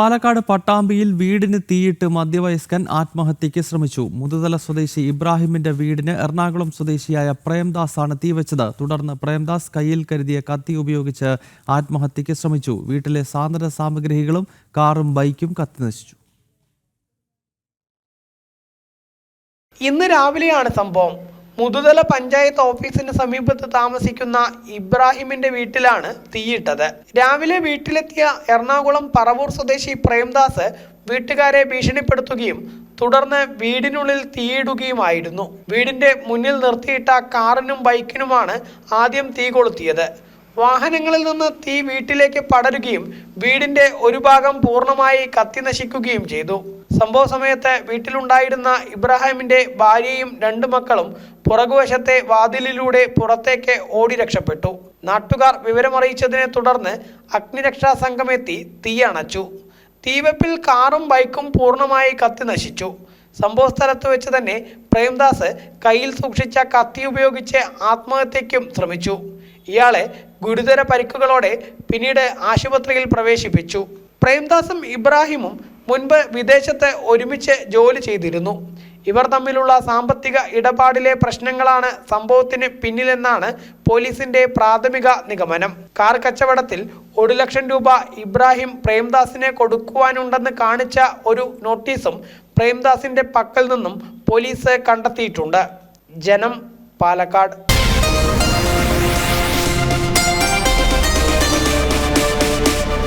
പാലക്കാട് പട്ടാമ്പിയിൽ വീടിന് തീയിട്ട് മധ്യവയസ്കൻ ആത്മഹത്യയ്ക്ക് ശ്രമിച്ചു. മുതുതല സ്വദേശി ഇബ്രാഹിമിന്റെ വീടിന് എറണാകുളം സ്വദേശിയായ പ്രേംദാസ് ആണ് തീവച്ചത്. തുടർന്ന് പ്രേംദാസ് കയ്യിൽ കരുതിയ കത്തി ഉപയോഗിച്ച് ആത്മഹത്യയ്ക്ക് ശ്രമിച്ചു. വീട്ടിലെ സാന്ദ്ര സാമഗ്രികളും കാറും ബൈക്കും കത്തിനശിച്ചു ഇന്ന് രാവിലെയാണ് സംഭവം. മുതുതല പഞ്ചായത്ത് ഓഫീസിന് സമീപത്ത് താമസിക്കുന്ന ഇബ്രാഹിമിന്റെ വീട്ടിലാണ് തീയിട്ടത്. രാവിലെ വീട്ടിലെത്തിയ എറണാകുളം പറവൂർ സ്വദേശി പ്രേംദാസ് വീട്ടുകാരെ ഭീഷണിപ്പെടുത്തുകയും തുടർന്ന് വീടിനുള്ളിൽ തീയിടുകയുമായിരുന്നു. വീടിന്റെ മുന്നിൽ നിർത്തിയിട്ട കാറിനും ബൈക്കിനുമാണ് ആദ്യം തീ കൊളുത്തിയത്. വാഹനങ്ങളിൽ നിന്ന് തീ വീട്ടിലേക്ക് പടരുകയും വീടിന്റെ ഒരു ഭാഗം പൂർണമായി കത്തിനശിക്കുകയും ചെയ്തു. സംഭവ സമയത്ത് വീട്ടിലുണ്ടായിരുന്ന ഇബ്രാഹിമിന്റെ ഭാര്യയും രണ്ടു മക്കളും പുറകുവശത്തെ വാതിലിലൂടെ പുറത്തേക്ക് ഓടി രക്ഷപ്പെട്ടു. നാട്ടുകാർ വിവരമറിയിച്ചതിനെ തുടർന്ന് അഗ്നിരക്ഷാ സംഘമെത്തി തീ അണച്ചു. തീവെപ്പിൽ കാറും ബൈക്കും പൂർണമായി കത്തി നശിച്ചു. സംഭവ സ്ഥലത്ത് വെച്ച് തന്നെ പ്രേംദാസ് കയ്യിൽ സൂക്ഷിച്ച കത്തി ഉപയോഗിച്ച് ആത്മഹത്യയ്ക്കും ശ്രമിച്ചു. ഇയാളെ ഗുരുതര പരിക്കുകളോടെ പിന്നീട് ആശുപത്രിയിൽ പ്രവേശിപ്പിച്ചു. പ്രേംദാസും ഇബ്രാഹിമും മുൻപ് വിദേശത്ത് ഒരുമിച്ച് ജോലി ചെയ്തിരുന്നു. ഇവർ തമ്മിലുള്ള സാമ്പത്തിക ഇടപാടിലെ പ്രശ്നങ്ങളാണ് സംഭവത്തിന് പിന്നിലെന്നാണ് പോലീസിന്റെ പ്രാഥമിക നിഗമനം. കാർ കച്ചവടത്തിൽ ഒരു ലക്ഷം രൂപ ഇബ്രാഹിം പ്രേംദാസിനെ കൊടുക്കുവാനുണ്ടെന്ന് കാണിച്ച ഒരു നോട്ടീസും പ്രേംദാസിന്റെ പക്കൽ നിന്നും പോലീസ് കണ്ടെത്തിയിട്ടുണ്ട്. ജനം പാലക്കാട്.